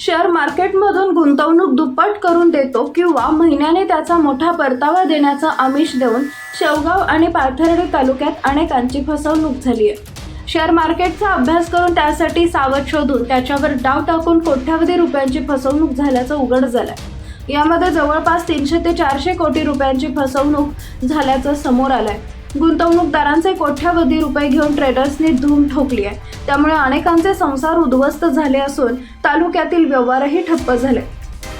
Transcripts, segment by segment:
Share मार्केटमधून गुंतवणूक दुप्पट करून देतो किंवा महिन्याने त्याचा मोठा परतावा देण्याचं आमिष देऊन शेवगाव आणि पाथर्डी तालुक्यात अनेकांची फसवणूक झाली आहे. शेअर मार्केटचा अभ्यास करून त्यासाठी सावध शोधून त्याच्यावर डाव टाकून कोट्यावधी रुपयांची फसवणूक झाल्याचं उघड झालंय. यामध्ये जवळपास तीनशे ते चारशे कोटी रुपयांची फसवणूक झाल्याचं समोर आलंय. गुंतवणूकदारांचे कोट्यावधी रुपये घेऊन ट्रेडर्सनी धूम ठोकली आहे. त्यामुळे अनेकांचे संसार उद्ध्वस्त झाले असून तालुक्यातील व्यवहारही ठप्प झाले.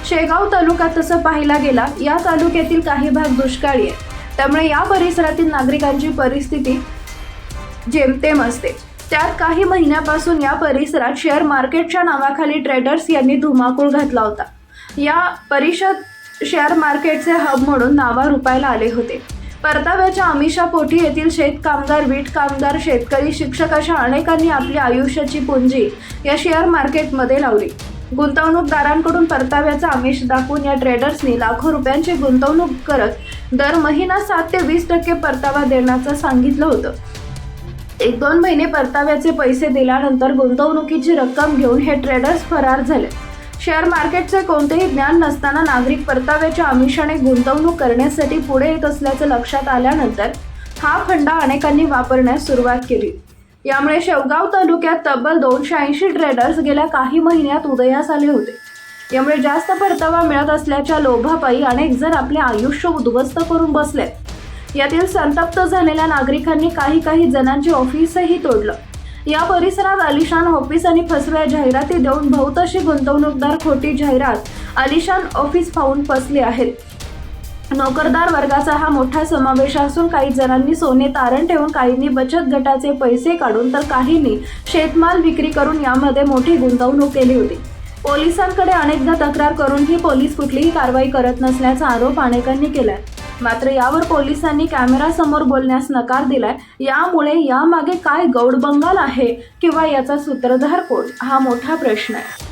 शेगाव तालुका तसं पाहिला गेला या तालुक्यातील काही भाग दुष्काळी आहे त्यामुळे या परिसरातील नागरिकांची परिस्थिती जेमतेम असते. त्यात काही महिन्यापासून या परिसरात शेअर मार्केटच्या नावाखाली ट्रेडर्स यांनी धुमाकूळ घातला होता. या परिषद शेअर मार्केटचे हब म्हणून नावारूपायला आले होते. परताव्याच्या आमिषापोटी येथील शेतकामगार वीट कामगार शेतकरी शिक्षक अशा अनेकांनी आपली आयुष्याची पुंजी या शेअर मार्केटमध्ये लावली. गुंतवणूकदारांकडून परताव्याचा आमिष दाखवून या ट्रेडर्सनी लाखो रुपयांची गुंतवणूक करत दर महिना सात ते वीस टक्के परतावा देण्याचं सांगितलं होतं. एक दोन महिने परताव्याचे पैसे दिल्यानंतर गुंतवणुकीची रक्कम घेऊन हे ट्रेडर्स फरार झाले. शेअर मार्केटचे कोणतेही ज्ञान नसताना नागरिक परताव्याच्या आमिषाने गुंतवणूक करण्यासाठी पुढे येत असल्याचं लक्षात आल्यानंतर हा फंडा अनेकांनी वापरण्यास सुरुवात केली. यामुळे शेवगाव तालुक्यात तब्बल दोनशे ऐंशी ट्रेडर्स गेल्या काही महिन्यात उदयास आले होते. यामुळे जास्त परतावा मिळत असल्याच्या लोभापायी अनेक जण आपले आयुष्य उद्ध्वस्त करून बसले. यातील संतप्त झालेल्या नागरिकांनी काही काही जणांची ऑफिसही तोडलं. या परिसरात आलिशान ऑफिस आणि फसव्या जाहिराती देऊन बहुतशी गुंतवणूकदार खोटी जाहिरात आलिशान ऑफिस पाहून फसले आहेत. नोकरदार वर्गाचा हा मोठा समावेश असून काही जणांनी सोने तारण ठेवून काहींनी बचत गटाचे पैसे काढून तर काहींनी शेतमाल विक्री करून यामध्ये मोठी गुंतवणूक केली होती. पोलिसांकडे अनेकदा तक्रार करूनही पोलीस कुठलीही कारवाई करत नसल्याचा आरोप अनेकांनी केलाय. मात्र यावर पोलिसांनी कॅमेरासमोर बोलण्यास नकार दिलाय. यामुळे यामागे काय गौडबंगाल आहे किंवा याचा सूत्रधार कोण? हा मोठा प्रश्न आहे.